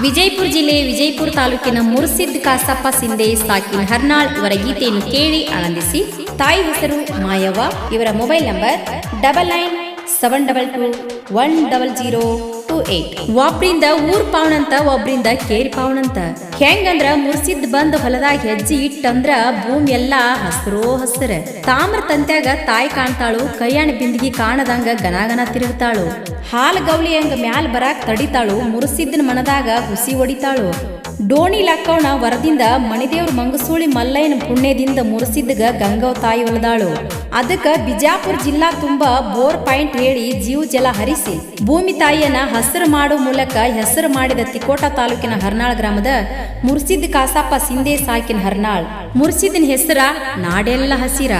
ವಿಜಯಪುರ ಜಿಲ್ಲೆ ವಿಜಯಪುರ ತಾಲೂಕಿನ ಮುರ್ಸಿದ್ ಕಾಸಪ್ಪ ಸಿಂಧೆ ಸಾಕಿನ್ ಹರ್ನಾಳ್ ಇವರ ಗೀತೆಯನ್ನು ಕೇಳಿ ಆನಂದಿಸಿ. ತಾಯಿ ಹೆಸರು ಮಾಯವ್ವ. ಇವರ mobile number double nine seven double two one double zero two eight ಒಬ್ರಿಂದ ಊರ್ ಪಾವನಂತ, ಒಬ್ರಿಂದ ಕೇರಿ ಪಾವನಂತ. ಹೆಂಗಂದ್ರ ಮುರ್ಸಿದ್ ಬಂದ್ ಹೊಲದಾಗ ಹೆಜ್ಜಿ ಇಟ್ಟಂದ್ರ ಭೂಮಿ ಎಲ್ಲಾ ಹಸ್ರೋ ಹಸ್ರ. ತಾಮ್ರ ತಂತ್ಯಾಗ ತಾಯಿ ಕಾಣ್ತಾಳು, ಕೈಯಾಣ ಬಿಂದಿಗೆ ಕಾಣದಂಗ ಗನಗನ ತಿರುಗ್ತಾಳು. ಹಾಲ್ ಗೌಳಿ ಹಂಗ ಮ್ಯಾಲ್ ಬರಾಕ್ ತಡಿತಾಳು, ಮುರ್ಸಿದ್ದನ ಮನದಾಗ ಹುಸಿ ಹೊಡಿತಾಳು. ಡೋಣಿ ಲಕ್ಕವಣ ವರದಿಂದ ಮಣಿದೇವ್ರ ಮಂಗಸೂಳಿ ಮಲ್ಲಯ್ಯನ ಪುಣ್ಯದಿಂದ ಮುರಸಿದ್ದಗ ಗಂಗವ ತಾಯಿ ಒಲದಾಳು ಅದಕ್ಕ ಬಿಜಾಪುರ ಜಿಲ್ಲಾ ತುಂಬಾ ಬೋರ್ ಪಾಯಿಂಟ್ ಹೇಳಿ ಜೀವ ಜಲ ಹರಿಸಿ ಭೂಮಿ ತಾಯಿಯನ್ನ ಹಸಿರು ಮಾಡೋ ಮೂಲಕ ಹೆಸರು ಮಾಡಿದ ತಿಕೋಟ ತಾಲೂಕಿನ ಹರ್ನಾಳ್ ಗ್ರಾಮದ ಮುರ್ಸಿದ್ ಕಾಸಪ್ಪ ಸಿಂಧೆ ಸಾಕಿನ ಹರ್ನಾಳ್. ಮುರ್ಸಿದ್ನ ಹೆಸರ ನಾಡೆಲ್ಲ ಹಸಿರ.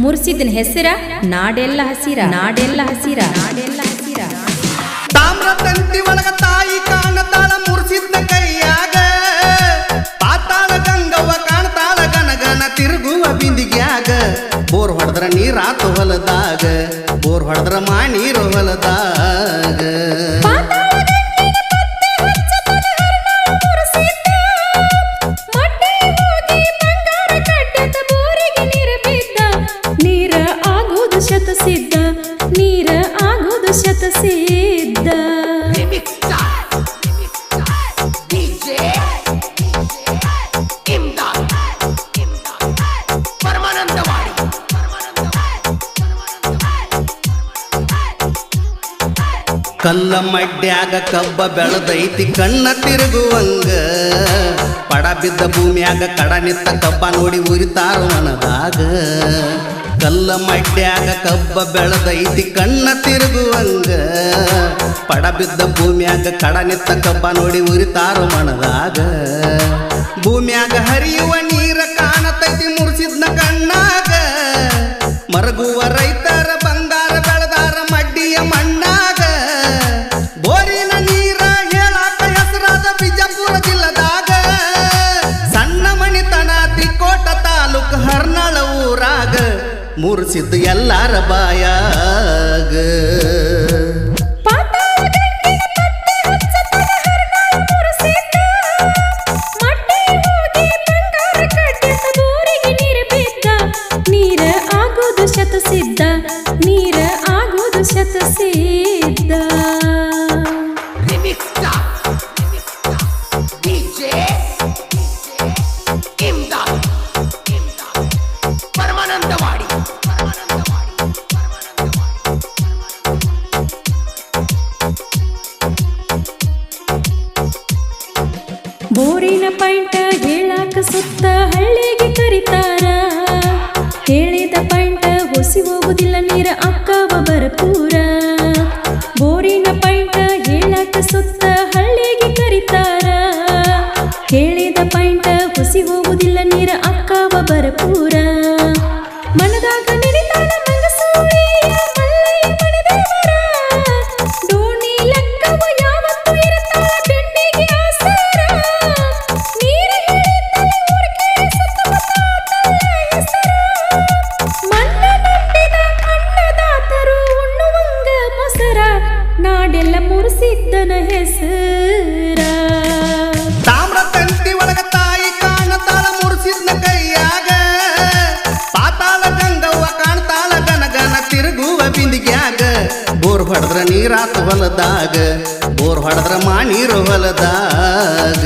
ಮುರ್ಸಿದಿನ ಹೆಸರ ನಾಡೆಲ್ಲ ಹಸಿರ. ನಾಡೆಲ್ಲ ಹಸಿರ. ನಾಡೆಲ್ಲ ಹಸಿರ. ನೀರಾತು ಹೊಲದಾಗ ಬೋರ್ ಹೊಡೆದ್ರ ಮಾ ಹೊಲದಾಗ. ನೀರ ಆಗೋದು ಶತಸಿದ್ಧ ನೀರ ಆಗೋದು ಶತಸಿದ್ಧ ಕಲ್ಲ ಮಡ್ಯಾಗ ಕಬ್ಬ ಬೆಳೆದೈತಿ, ಕಣ್ಣ ತಿರುಗುವಂಗ. ಪಡ ಬಿದ್ದ ಭೂಮಿಯಾಗ ಕಡ ನಿತ್ತ ಕಬ್ಬ ನೋಡಿ ಉರಿತಾರ ಮನದಾಗ. ಕಲ್ಲ ಮಡ್ಯಾಗ ಕಬ್ಬ ಬೆಳೆದೈತಿ, ಕಣ್ಣ ತಿರುಗುವಂಗ. ಪಡ ಬಿದ್ದ ಭೂಮಿಯಾಗ ಕಡ ನಿತ್ತ ಕಬ್ಬ ನೋಡಿ ಉರಿತಾರ ಮನದಾಗ. ಭೂಮಿಯಾಗ ಹರಿಯುವ ನೀರ ಕಾಣತೈತಿ ಮುರಿಸಿದ್ನ ಕಣ್ಣಾಗ. ಮರಗುವ ರೈತರ ಮುರ್ಸಿದ್ದು ಎಲ್ಲಾರ ಬಾಯಾಗ. ನೀರ ಆಗೋದು ಶತಸಿದ್ಧ ನೀರ ಆಗೋದು ಶತಸಿದ್ಧ. ಬೋರಿನ ಪಾಯಿಂಟ ಹೇಳಾಕ ಸುತ್ತ ಹಳ್ಳಿಗೆ ಕರಿತಾರ. ಹೇಳಿದ ಪಾಯಿಂಟ ಹೊಸಿ ಹೋಗುದಿಲ್ಲ ನೀರ ಅಕ್ಕವ ಬರಪೂರ ಬೋರಿನ ಪಾಯಿಂಟ ಹೇಳಾಕ ಸುತ್ತ ಹಳ್ಳಿಗೆ ಕರಿತಾರ. ಹೇಳಿದ ಪಾಯಿಂಟ ಹೊಸಿ ಹೋಗುದಿಲ್ಲ ಹೆಸರ. ತಾಮ್ರ ತಂತಿ ಒಳಗ ತಾಯಿ ಕಾಣತಾಳ ಮುರ್ಸಿದ್ನ ಕೈಯಾಗ. ಪಾತಾಳ ಗಂಗವ್ವ ಕಾಣ್ತಾಳ ಗನಗನ ತಿರುಗುವ ಬಿಂದಿಗ್ಯಾಗ. ಬೋರ್ ಹೊಡೆದ್ರ ನೀರಾತ ಹೊಲದಾಗ, ಬೋರ್ ಹೊಡೆದ್ರ ಮಾ ನೀರು ಹೊಲದಾಗ.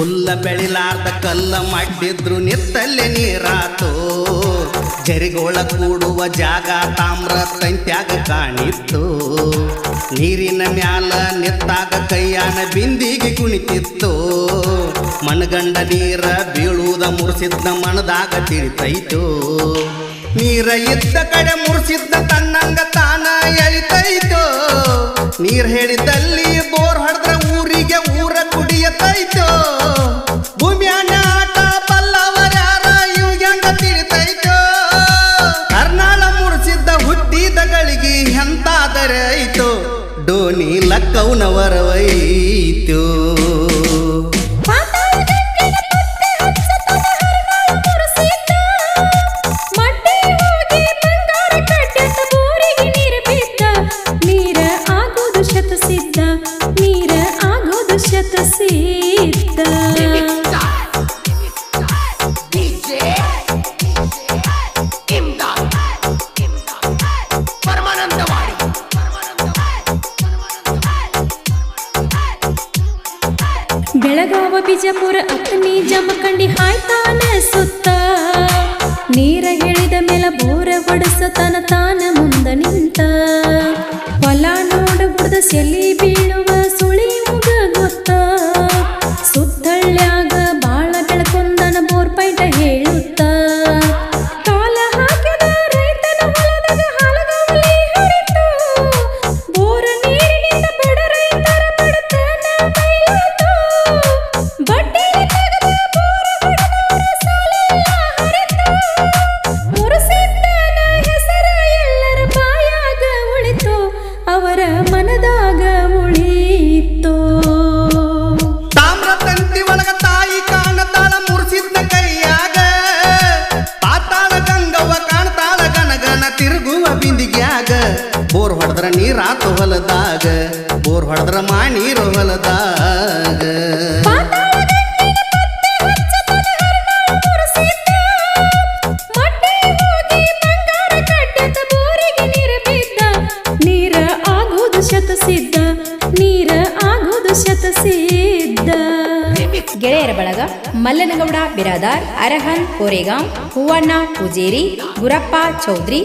ಹುಲ್ಲ ಬೆಳಿಲಾರ್ದ ಕಲ್ಲ ಮಾಡಿದ್ರು ನಿತ್ತಲ್ಲಿ ನೀರಾತು. ಜರಿಗೋಳ ಕೂಡುವ ಜಾಗ ತಾಮ್ರ ತಂತ್ಯಾಗ ಕಾಣಿತ್ತು. ನೀರಿನ ಮ್ಯಾಲ ನಿತ್ತಾಗ ಕೈಯಾನ ಬಿಂದಿಗೆ ಕುಣಿತಿತ್ತು. ಮನಗಂಡ ನೀರ ಬೀಳುವುದ ಮುರ್ಸಿದ್ದ ಮನದಾಗ ತಿಳಿತೈತು. ನೀರ ಇದ್ದ ಕಡೆ ಮುರ್ಸಿದ್ದ ತನ್ನಂಗ ತಾನ ಎಳಿತೈತು. ನೀರ್ ಹೇಳಿದಲ್ಲಿ ಬೋರ್ ಬೆಳಗಾವ ಬಿಜಾಪುರ ಅಕ್ಕನಿ ಜಮಖಂಡಿ ಹಾಯ್ತಾನ ಸುತ್ತ? ನೀರ ಹೇಳಿದ ಮೇಲೆ ಬೋರ ಹೊಡಸತನ ತಾನ ಮುಂದ ನಿಂತ. ಹೊಲ ನೋಡ ಬುಡ್ದ ಸೆಲಿ ಬೀಳುವ ನೀರಾತು ಹೊಲದಾಗ ಬೋರ್ ಹೊಡೆದ್ರ ಮಾ ನೀರು ಹೊಲದಾಗ ನೀರು ಆಗೋದು ನೀರ ಆಗೋದು ಗೆಳೆಯರ ಬಳಗ ಮಲ್ಲನಗೌಡ ಬಿರಾದಾರ್ ಅರಹನ್ ಕೋರೆಗಾಂ ಹೂವಣ್ಣ ಪೂಜೇರಿ ಗುರಪ್ಪ ಚೌಧರಿ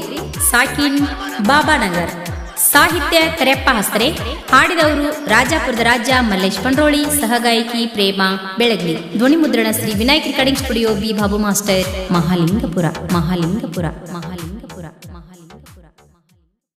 ಸಾಕಿನ್ ಬಾಬಾನಗರ್. ಸಾಹಿತ್ಯ ಕರೆಯಪ್ಪ ಹಸ್ತ್ರೆ ಹಾಡಿದವರು ರಾಜಾಪುರದ ರಾಜ ಮಲ್ಲೇಶ್ ಪಂಡ್ರೋಳಿ, ಸಹಗಾಯಕಿ ಪ್ರೇಮ ಬೆಳಗ್ಲಿ. ಧ್ವನಿ ಮುದ್ರಣ Shri Vinayak recording studio B Babu master, Mahalingapura Mahalingapura Mahalinga